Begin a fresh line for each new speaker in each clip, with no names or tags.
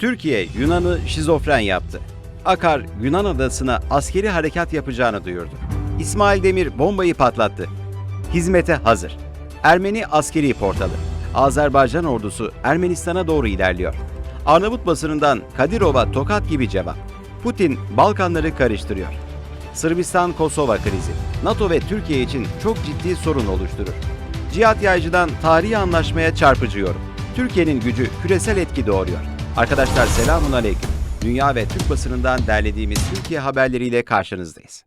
Türkiye Yunan'ı şizofren yaptı. Akar Yunan adasına askeri harekat yapacağını duyurdu. İsmail Demir bombayı patlattı. Hizmete hazır. Ermeni askeri portalı. Azerbaycan ordusu Ermenistan'a doğru ilerliyor. Arnavut basınından Kadirova tokat gibi cevap. Putin Balkanları karıştırıyor. Sırbistan-Kosova krizi NATO ve Türkiye için çok ciddi sorun oluşturur. Cihat Yaycı'dan tarihi anlaşmaya çarpıcı yorum. Türkiye'nin gücü küresel etki doğuruyor. Arkadaşlar selamun aleyküm. Dünya ve Türk basınından derlediğimiz Türkiye haberleriyle karşınızdayız.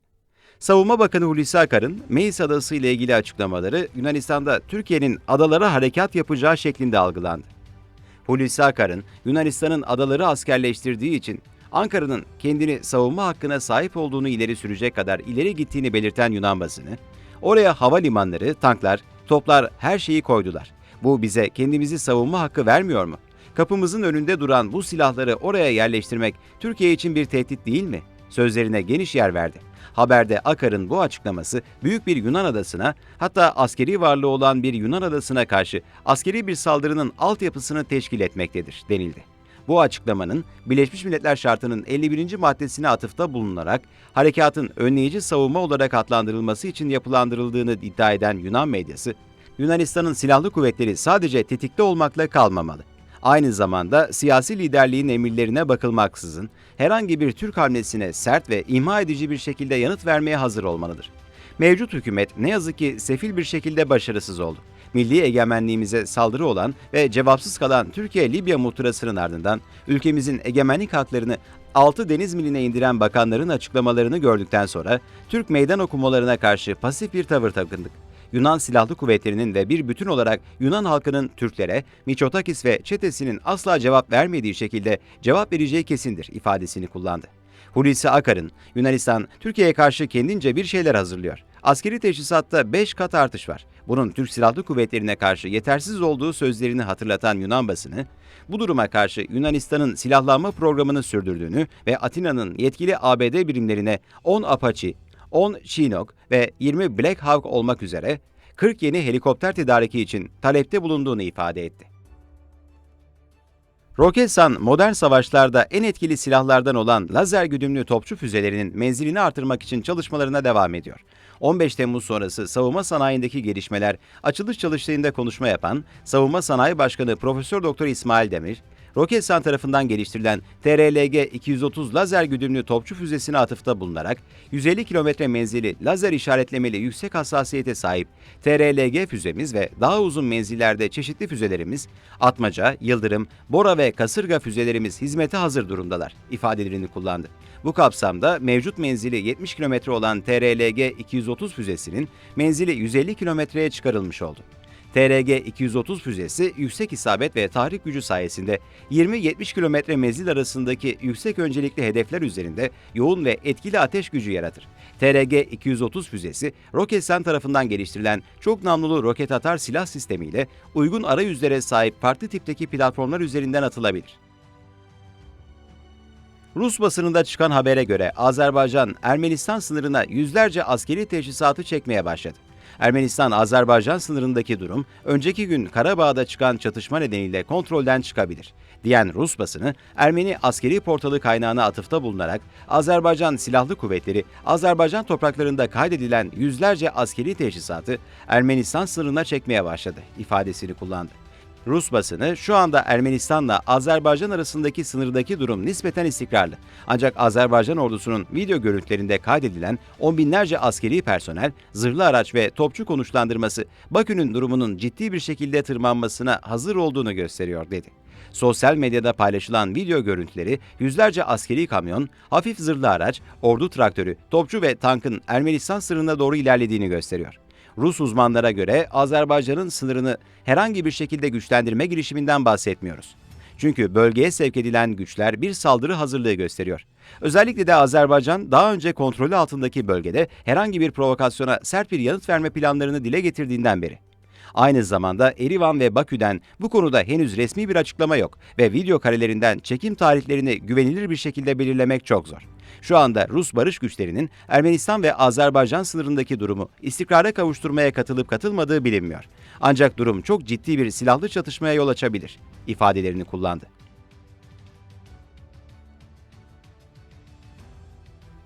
Savunma Bakanı Hulusi Akar'ın Meis Adası ile ilgili açıklamaları Yunanistan'da Türkiye'nin adalara harekat yapacağı şeklinde algılandı. Hulusi Akar'ın Yunanistan'ın adaları askerleştirdiği için Ankara'nın kendini savunma hakkına sahip olduğunu ileri sürecek kadar ileri gittiğini belirten Yunan basını, oraya havalimanları, tanklar, toplar her şeyi koydular. Bu bize kendimizi savunma hakkı vermiyor mu? Kapımızın önünde duran bu silahları oraya yerleştirmek Türkiye için bir tehdit değil mi? Sözlerine geniş yer verdi. Haberde Akar'ın bu açıklaması büyük bir Yunan adasına hatta askeri varlığı olan bir Yunan adasına karşı askeri bir saldırının altyapısını teşkil etmektedir denildi. Bu açıklamanın Birleşmiş Milletler Şartı'nın 51. maddesine atıfta bulunarak harekatın önleyici savunma olarak adlandırılması için yapılandırıldığını iddia eden Yunan medyası, Yunanistan'ın silahlı kuvvetleri sadece tetikte olmakla kalmamalı. Aynı zamanda siyasi liderliğin emirlerine bakılmaksızın herhangi bir Türk hamlesine sert ve imha edici bir şekilde yanıt vermeye hazır olmalıdır. Mevcut hükümet ne yazık ki sefil bir şekilde başarısız oldu. Milli egemenliğimize saldırı olan ve cevapsız kalan Türkiye-Libya muhtırasının ardından ülkemizin egemenlik haklarını 6 deniz miline indiren bakanların açıklamalarını gördükten sonra Türk meydan okumalarına karşı pasif bir tavır takındık. Yunan Silahlı Kuvvetleri'nin ve bir bütün olarak Yunan halkının Türklere, Miçotakis ve çetesinin asla cevap vermediği şekilde cevap vereceği kesindir ifadesini kullandı. Hulusi Akar'ın Yunanistan Türkiye'ye karşı kendince bir şeyler hazırlıyor. Askeri teçhisatta 5 kat artış var. Bunun Türk Silahlı Kuvvetleri'ne karşı yetersiz olduğu sözlerini hatırlatan Yunan basını, bu duruma karşı Yunanistan'ın silahlanma programını sürdürdüğünü ve Atina'nın yetkili ABD birimlerine 10 Apache, 10 Chinook ve 20 Black Hawk olmak üzere 40 yeni helikopter tedariki için talepte bulunduğunu ifade etti. Roketsan modern savaşlarda en etkili silahlardan olan lazer güdümlü topçu füzelerinin menzilini artırmak için çalışmalarına devam ediyor. 15 Temmuz sonrası savunma sanayindeki gelişmeler açılış çalıştığında konuşma yapan Savunma Sanayi Başkanı Profesör Doktor İsmail Demir, Roketsan tarafından geliştirilen TRLG-230 lazer güdümlü topçu füzesine atıfta bulunarak 150 kilometre menzili lazer işaretlemeli yüksek hassasiyete sahip TRLG füzemiz ve daha uzun menzillerde çeşitli füzelerimiz Atmaca, Yıldırım, Bora ve Kasırga füzelerimiz hizmete hazır durumdalar ifadelerini kullandı. Bu kapsamda mevcut menzili 70 kilometre olan TRLG-230 füzesinin menzili 150 kilometreye çıkarılmış oldu. TRG-230 füzesi yüksek isabet ve tahrik gücü sayesinde 20-70 kilometre menzil arasındaki yüksek öncelikli hedefler üzerinde yoğun ve etkili ateş gücü yaratır. TRG-230 füzesi, Roketsan tarafından geliştirilen çok namlulu roket atar silah sistemiyle uygun arayüzlere sahip farklı tipteki platformlar üzerinden atılabilir. Rus basınında çıkan habere göre Azerbaycan, Ermenistan sınırına yüzlerce askeri teçhizatı çekmeye başladı. Ermenistan-Azerbaycan sınırındaki durum, önceki gün Karabağ'da çıkan çatışma nedeniyle kontrolden çıkabilir, diyen Rus basını, Ermeni askeri portalı kaynağına atıfta bulunarak, Azerbaycan Silahlı Kuvvetleri, Azerbaycan topraklarında kaydedilen yüzlerce askeri teçhizatı Ermenistan sınırına çekmeye başladı ifadesini kullandı. Rus basını şu anda Ermenistan'la Azerbaycan arasındaki sınırdaki durum nispeten istikrarlı. Ancak Azerbaycan ordusunun video görüntülerinde kaydedilen on binlerce askeri personel, zırhlı araç ve topçu konuşlandırması Bakü'nün durumunun ciddi bir şekilde tırmanmasına hazır olduğunu gösteriyor dedi. Sosyal medyada paylaşılan video görüntüleri yüzlerce askeri kamyon, hafif zırhlı araç, ordu traktörü, topçu ve tankın Ermenistan sınırına doğru ilerlediğini gösteriyor. Rus uzmanlara göre Azerbaycan'ın sınırını herhangi bir şekilde güçlendirme girişiminden bahsetmiyoruz. Çünkü bölgeye sevk edilen güçler bir saldırı hazırlığı gösteriyor. Özellikle de Azerbaycan daha önce kontrolü altındaki bölgede herhangi bir provokasyona sert bir yanıt verme planlarını dile getirdiğinden beri. Aynı zamanda Erivan ve Bakü'den bu konuda henüz resmi bir açıklama yok ve video karelerinden çekim tarihlerini güvenilir bir şekilde belirlemek çok zor. Şu anda Rus barış güçlerinin Ermenistan ve Azerbaycan sınırındaki durumu istikrara kavuşturmaya katılıp katılmadığı bilinmiyor. Ancak durum çok ciddi bir silahlı çatışmaya yol açabilir ifadelerini kullandı.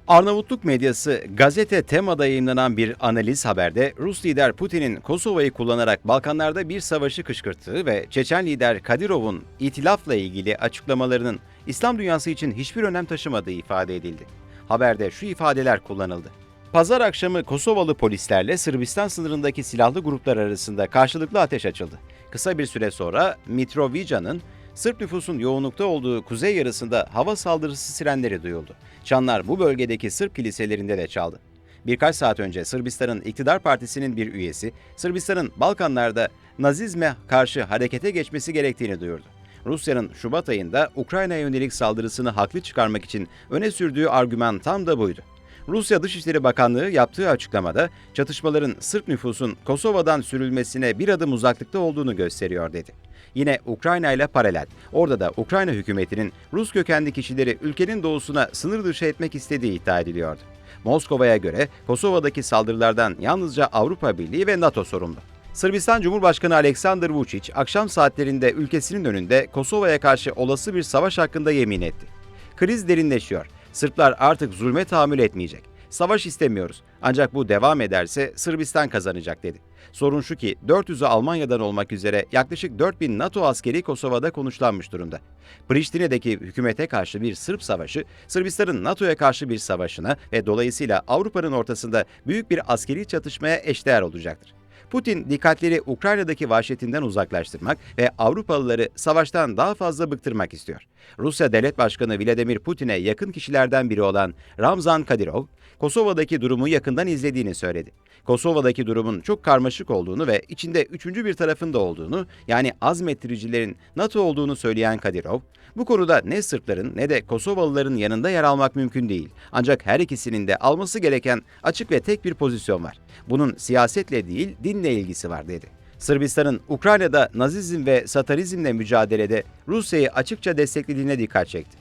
Arnavutluk medyası gazete Tema'da yayınlanan bir analiz haberde Rus lider Putin'in Kosova'yı kullanarak Balkanlarda bir savaşı kışkırttığı ve Çeçen lider Kadirov'un itilafla ilgili açıklamalarının İslam dünyası için hiçbir önem taşımadığı ifade edildi. Haberde şu ifadeler kullanıldı. Pazar akşamı Kosovalı polislerle Sırbistan sınırındaki silahlı gruplar arasında karşılıklı ateş açıldı. Kısa bir süre sonra Mitrovica'nın Sırp nüfusun yoğunlukta olduğu kuzey yarısında hava saldırısı sirenleri duyuldu. Çanlar bu bölgedeki Sırp kiliselerinde de çaldı. Birkaç saat önce Sırbistan'ın iktidar partisinin bir üyesi, Sırbistan'ın Balkanlarda Nazizme karşı harekete geçmesi gerektiğini duyurdu. Rusya'nın Şubat ayında Ukrayna'ya yönelik saldırısını haklı çıkarmak için öne sürdüğü argüman tam da buydu. Rusya Dışişleri Bakanlığı yaptığı açıklamada çatışmaların Sırp nüfusun Kosova'dan sürülmesine bir adım uzaklıkta olduğunu gösteriyor dedi. Yine Ukrayna ile paralel. Orada da Ukrayna hükümetinin Rus kökenli kişileri ülkenin doğusuna sınır dışı etmek istediği iddia ediliyordu. Moskova'ya göre Kosova'daki saldırılardan yalnızca Avrupa Birliği ve NATO sorumlu. Sırbistan Cumhurbaşkanı Aleksandar Vučić akşam saatlerinde ülkesinin önünde Kosova'ya karşı olası bir savaş hakkında yemin etti. Kriz derinleşiyor. Sırplar artık zulme tahammül etmeyecek. Savaş istemiyoruz. Ancak bu devam ederse Sırbistan kazanacak dedi. Sorun şu ki 400'ü Almanya'dan olmak üzere yaklaşık 4000 NATO askeri Kosova'da konuşlanmış durumda. Priştine'deki hükümete karşı bir Sırp savaşı, Sırbistan'ın NATO'ya karşı bir savaşına ve dolayısıyla Avrupa'nın ortasında büyük bir askeri çatışmaya eşdeğer olacaktır. Putin dikkatleri Ukrayna'daki vahşetinden uzaklaştırmak ve Avrupalıları savaştan daha fazla bıktırmak istiyor. Rusya Devlet Başkanı Vladimir Putin'e yakın kişilerden biri olan Ramzan Kadyrov, Kosova'daki durumu yakından izlediğini söyledi. Kosova'daki durumun çok karmaşık olduğunu ve içinde üçüncü bir tarafın da olduğunu, yani azmettiricilerin NATO olduğunu söyleyen Kadyrov, bu konuda ne Sırpların ne de Kosovalıların yanında yer almak mümkün değil. Ancak her ikisinin de alması gereken açık ve tek bir pozisyon var. Bunun siyasetle değil, dinle ilgisi var dedi. Sırbistan'ın Ukrayna'da Nazizm ve Satarizmle mücadelede Rusya'yı açıkça desteklediğine dikkat çekti.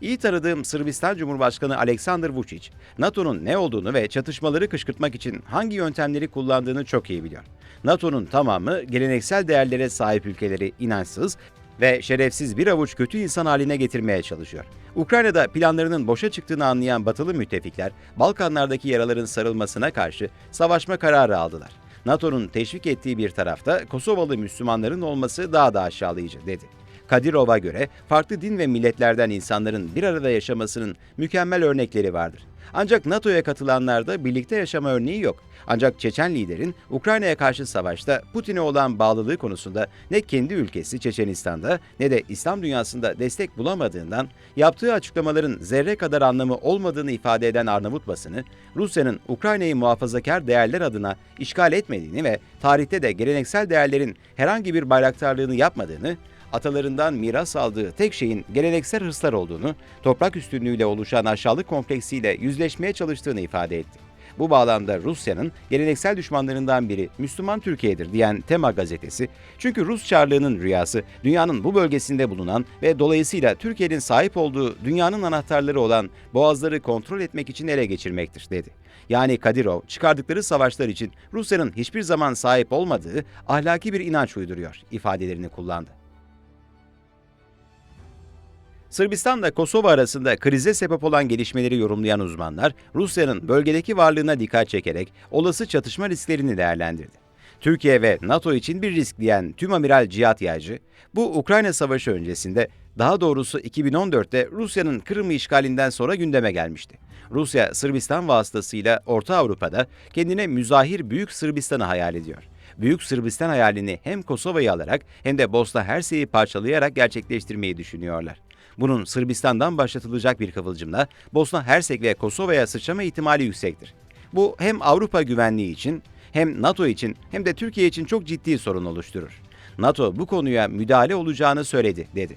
İyi tanıdığım Sırbistan Cumhurbaşkanı Aleksandar Vučić, NATO'nun ne olduğunu ve çatışmaları kışkırtmak için hangi yöntemleri kullandığını çok iyi biliyor. NATO'nun tamamı geleneksel değerlere sahip ülkeleri inançsız ve şerefsiz bir avuç kötü insan haline getirmeye çalışıyor. Ukrayna'da planlarının boşa çıktığını anlayan batılı müttefikler, Balkanlardaki yaraların sarılmasına karşı savaşma kararı aldılar. NATO'nun teşvik ettiği bir tarafta Kosovalı Müslümanların olması daha da aşağılayıcı dedi. Kadirov'a göre farklı din ve milletlerden insanların bir arada yaşamasının mükemmel örnekleri vardır. Ancak NATO'ya katılanlarda birlikte yaşama örneği yok. Ancak Çeçen liderin Ukrayna'ya karşı savaşta Putin'e olan bağlılığı konusunda ne kendi ülkesi Çeçenistan'da ne de İslam dünyasında destek bulamadığından yaptığı açıklamaların zerre kadar anlamı olmadığını ifade eden Arnavut basını, Rusya'nın Ukrayna'yı muhafazakar değerler adına işgal etmediğini ve tarihte de geleneksel değerlerin herhangi bir bayraktarlığını yapmadığını, atalarından miras aldığı tek şeyin geleneksel hırslar olduğunu, toprak üstünlüğüyle oluşan aşağılık kompleksiyle yüzleşmeye çalıştığını ifade etti. Bu bağlamda Rusya'nın geleneksel düşmanlarından biri Müslüman Türkiye'dir diyen Tema gazetesi, çünkü Rus Çarlığı'nın rüyası dünyanın bu bölgesinde bulunan ve dolayısıyla Türkiye'nin sahip olduğu dünyanın anahtarları olan boğazları kontrol etmek için ele geçirmektir dedi. Yani Kadirov çıkardıkları savaşlar için Rusya'nın hiçbir zaman sahip olmadığı ahlaki bir inanç uyduruyor ifadelerini kullandı. Sırbistan'la Kosova arasında krize sebep olan gelişmeleri yorumlayan uzmanlar, Rusya'nın bölgedeki varlığına dikkat çekerek olası çatışma risklerini değerlendirdi. Türkiye ve NATO için bir risk diyen Tüm Amiral Cihat Yaycı, bu Ukrayna Savaşı öncesinde, daha doğrusu 2014'te Rusya'nın Kırım'ı işgalinden sonra gündeme gelmişti. Rusya, Sırbistan vasıtasıyla Orta Avrupa'da kendine müzahir Büyük Sırbistan'ı hayal ediyor. Büyük Sırbistan hayalini hem Kosova'yı alarak hem de Bosna Hersek'i parçalayarak gerçekleştirmeyi düşünüyorlar. Bunun Sırbistan'dan başlatılacak bir kıvılcımla Bosna Hersek ve Kosova'ya sıçrama ihtimali yüksektir. Bu hem Avrupa güvenliği için hem NATO için hem de Türkiye için çok ciddi sorun oluşturur. NATO bu konuya müdahale olacağını söyledi, dedi.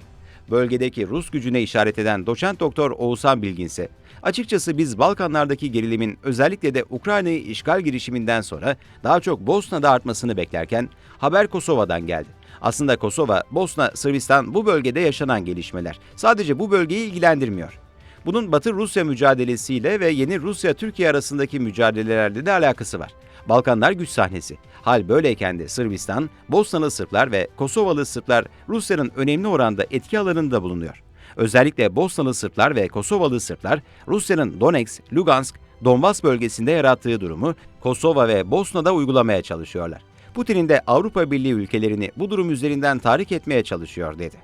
Bölgedeki Rus gücüne işaret eden doçent doktor Oğuzhan Bilgin ise, açıkçası biz Balkanlardaki gerilimin özellikle de Ukrayna'yı işgal girişiminden sonra daha çok Bosna'da artmasını beklerken haber Kosova'dan geldi. Aslında Kosova, Bosna, Sırbistan bu bölgede yaşanan gelişmeler. Sadece bu bölgeyi ilgilendirmiyor. Bunun Batı Rusya mücadelesiyle ve yeni Rusya-Türkiye arasındaki mücadelelerle de alakası var. Balkanlar güç sahnesi. Hal böyleyken de Sırbistan, Bosnalı Sırplar ve Kosovalı Sırplar Rusya'nın önemli oranda etki alanında bulunuyor. Özellikle Bosnalı Sırplar ve Kosovalı Sırplar Rusya'nın Donetsk, Lugansk, Donbas bölgesinde yarattığı durumu Kosova ve Bosna'da uygulamaya çalışıyorlar. Putin'in de Avrupa Birliği ülkelerini bu durum üzerinden tahrik etmeye çalışıyor dedi.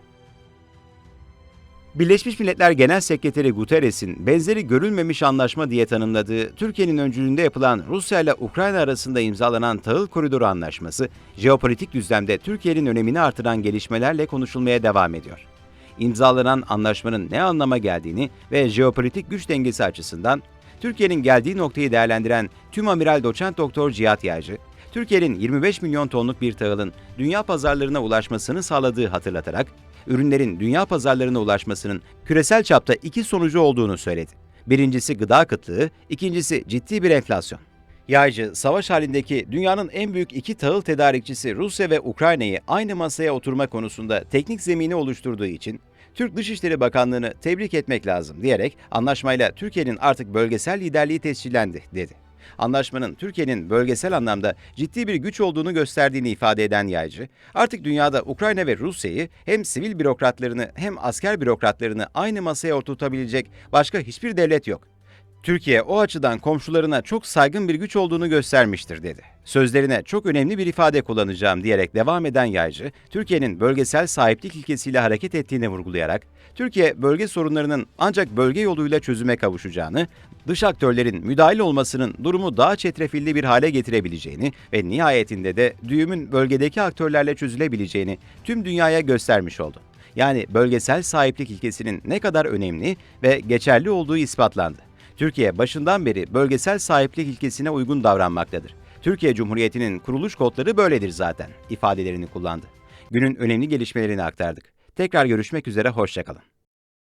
Birleşmiş Milletler Genel Sekreteri Guterres'in benzeri görülmemiş anlaşma diye tanımladığı Türkiye'nin öncülüğünde yapılan Rusya ile Ukrayna arasında imzalanan Tahıl Koridoru Anlaşması, jeopolitik düzlemde Türkiye'nin önemini artıran gelişmelerle konuşulmaya devam ediyor. İmzalanan anlaşmanın ne anlama geldiğini ve jeopolitik güç dengesi açısından Türkiye'nin geldiği noktayı değerlendiren Tüm Amiral Doçent Doktor Cihat Yaycı, Türkiye'nin 25 milyon tonluk bir tahılın dünya pazarlarına ulaşmasını sağladığı hatırlatarak, ürünlerin dünya pazarlarına ulaşmasının küresel çapta iki sonucu olduğunu söyledi. Birincisi gıda kıtlığı, ikincisi ciddi bir enflasyon. Yaycı, savaş halindeki dünyanın en büyük iki tahıl tedarikçisi Rusya ve Ukrayna'yı aynı masaya oturma konusunda teknik zemini oluşturduğu için Türk Dışişleri Bakanlığı'nı tebrik etmek lazım diyerek anlaşmayla Türkiye'nin artık bölgesel liderliği tescillendi dedi. Anlaşmanın Türkiye'nin bölgesel anlamda ciddi bir güç olduğunu gösterdiğini ifade eden Yaycı, artık dünyada Ukrayna ve Rusya'yı hem sivil bürokratlarını hem asker bürokratlarını aynı masaya oturtabilecek başka hiçbir devlet yok. Türkiye o açıdan komşularına çok saygın bir güç olduğunu göstermiştir dedi. Sözlerine çok önemli bir ifade kullanacağım diyerek devam eden Yaycı, Türkiye'nin bölgesel sahiplik ilkesiyle hareket ettiğini vurgulayarak, Türkiye bölge sorunlarının ancak bölge yoluyla çözüme kavuşacağını, dış aktörlerin müdahil olmasının durumu daha çetrefilli bir hale getirebileceğini ve nihayetinde de düğümün bölgedeki aktörlerle çözülebileceğini tüm dünyaya göstermiş oldu. Yani bölgesel sahiplik ilkesinin ne kadar önemli ve geçerli olduğu ispatlandı. Türkiye başından beri bölgesel sahiplik ilkesine uygun davranmaktadır. Türkiye Cumhuriyeti'nin kuruluş kodları böyledir zaten ifadelerini kullandı. Günün önemli gelişmelerini aktardık. Tekrar görüşmek üzere, hoşçakalın.